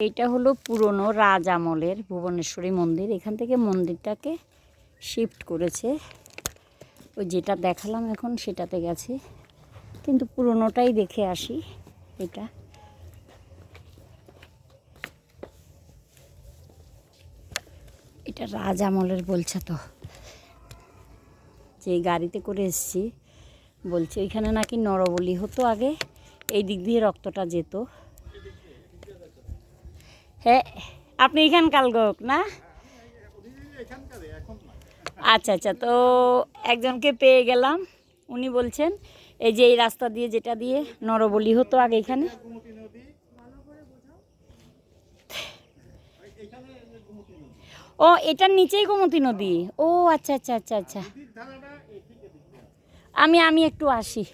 এইটা হলো পুরনো রাজ আমলের ভুবনেশ্বরী মন্দির। এখান থেকে মন্দিরটাকে শিফট করেছে। ওই যেটা দেখালাম এখন সেটাতে গেছে। কিন্তু পুরনোটাই দেখে আসি এটা। এটা রাজ আমলের বলছে তো। যে গাড়িতে করে এসছি। বলছে, ওইখানে নাকি নরবলি হতো আগে। এই দিক দিয়ে রক্তটা যেত। হ্যাঁ আপনি এখানকার লোক, না? আচ্ছা আচ্ছা তো একজনকে পেয়ে গেলাম। উনি বলছেন, এই যে এই রাস্তা দিয়ে যেটা দিয়ে নরবলি হতো আগে এখানে। ও, এটার নিচেই গোমতী নদী। ও আচ্ছা আচ্ছা আচ্ছা আচ্ছা। আমি আমি একটু আসি।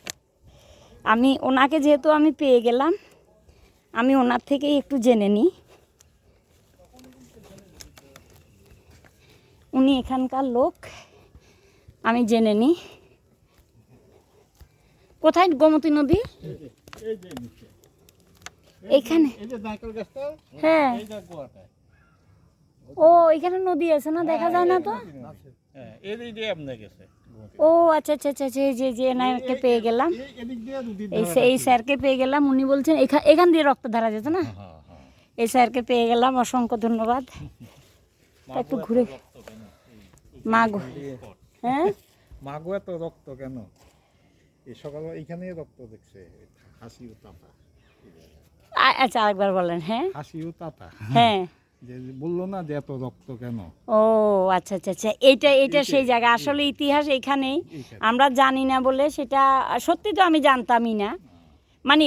আমি, ওনাকে যেহেতু আমি পেয়ে গেলাম, আমি ওনার থেকেই একটু জেনে নিই। উনি এখানকার লোক আমি জেনে নিই কোথায় গোমতী নদী? এখানে। হ্যাঁ। ও এখানে নদী আছে না দেখা যায় না তো? হ্যাঁ ও আচ্ছা আচ্ছা আচ্ছা আচ্ছা, এই যে যে এনাকে পেয়ে গেলাম। এই এই স্যারকে পেয়ে গেলাম উনি বলছেন এখা- এখান দিয়ে রক্ত ধারা যেত না? হ্যাঁ হ্যাঁ এই স্যারকে পেয়ে গেলাম অসংখ্য ধন্যবাদ। একটু ঘুরে মা গো হ্যাঁ? মাগো এত রক্ত কেন? এই সকালে এইখানে রক্ত দেখছে হাসি ও তাতা আচ্ছা আরেকবার বলেন হ্যাঁ? হাসি ও তাতা হ্যাঁ। যে বলল না যে এত রক্ত কেন? ও আচ্ছা আচ্ছা আচ্ছা এইটা এইটা সেই জায়গা। আসলে ইতিহাস এখানেই আমরা জানি না বলে সেটা সত্যি তো আমি জানতামই না। মানে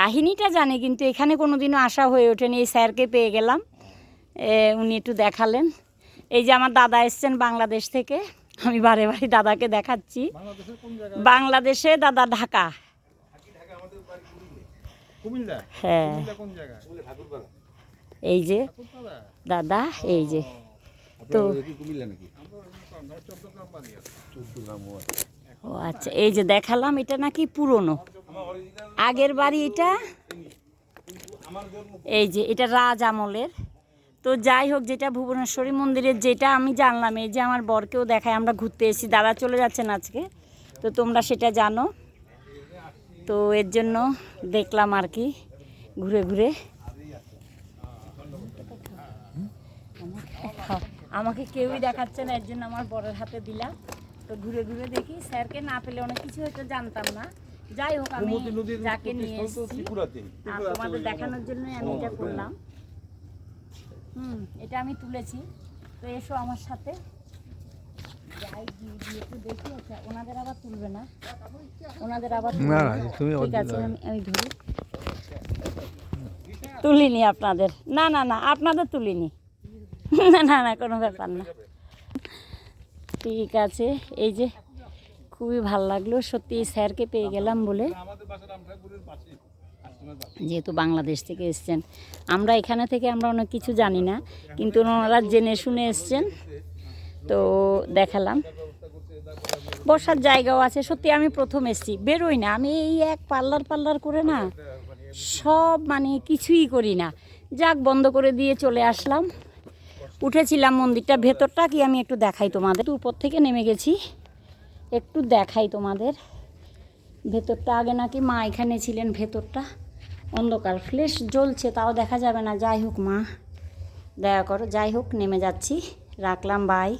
কাহিনীটা জানি কিন্তু এখানে কোনোদিনও আসা হয়ে ওঠেনি। এই স্যারকে পেয়ে গেলাম। উনি একটু দেখালেন। এই যে আমার দাদা এসছেন বাংলাদেশ থেকে আমি বারে বারে দাদাকে দেখাচ্ছি। বাংলাদেশের কোন জায়গায়? বাংলাদেশে দাদা ঢাকা। হ্যাঁ। কুমিল্লা কোন জায়গায়? এই যে দাদা এই যে। তো আছে। ও আচ্ছা। এই যে দেখালাম এটা নাকি পুরনো। আগের বাড়ি এটা? এই যে এটা রাজ আমলের। তো যাই হোক যেটা ভুবনেশ্বরী মন্দিরের যেটা আমি জানলাম এই যে আমার বরকেও দেখায় আমরা ঘুরতে এসেছি দাদা চলে যাচ্ছেন আজকে তো তোমরা সেটা জানো। তো এর জন্য দেখলাম আর কি ঘুরে ঘুরে। আমাকে কেউই দেখাচ্ছে না এর জন্য আমার বরের হাতে দিলাম। তো ঘুরে ঘুরে দেখি স্যারকে না পেলে অনেক কিছু হয়তো জানতাম না। যাই হোক আমি যাকে নিয়ে এসেছি তোমাদের দেখানোর জন্যই আমি এটা করলাম। হুম এটা আমি তুলেছি। তো এসো আমার সাথে। যাই গিয়ে গিয়ে একটু দেখি আচ্ছা ওনাদের আবার তুলবে না? ওনাদের আবার। ঠিক আছে আমি আমি ধরি। তুলিনি আপনাদের। না না না আপনাদের তুলিনি। না না না কোনো ব্যাপার না। ঠিক আছে এই যে খুবই ভালো লাগল। সত্যি স্যারকে পেয়ে গেলাম বলে। যেহেতু বাংলাদেশ থেকে এসছেন। আমরা এখানে থেকে আমরা অনেক কিছু জানি না, কিন্তু ওনারা জেনে শুনে এসছেন। তো দেখালাম। বসার জায়গাও আছে। সত্যি আমি প্রথম এসছি। বেরোই না। আমি এই এক পার্লার পার্লার করে না, সব মানে কিছুই করি না। যাক, বন্ধ করে দিয়ে চলে আসলাম। উঠেছিলাম মন্দিরটা। ভেতরটা কি আমি একটু দেখাই তোমাদের। উপর থেকে নেমে গেছি। একটু দেখাই তোমাদের। ভেতরটা আগে নাকি মা এখানে ছিলেন, ভেতরটা অন্ধকার ফ্লেশ জ্বলছে, তাও দেখা যাবে না। যাই হোক মা, দয়া করো, যাই হোক, নেমে যাচ্ছি। রাখলাম বাই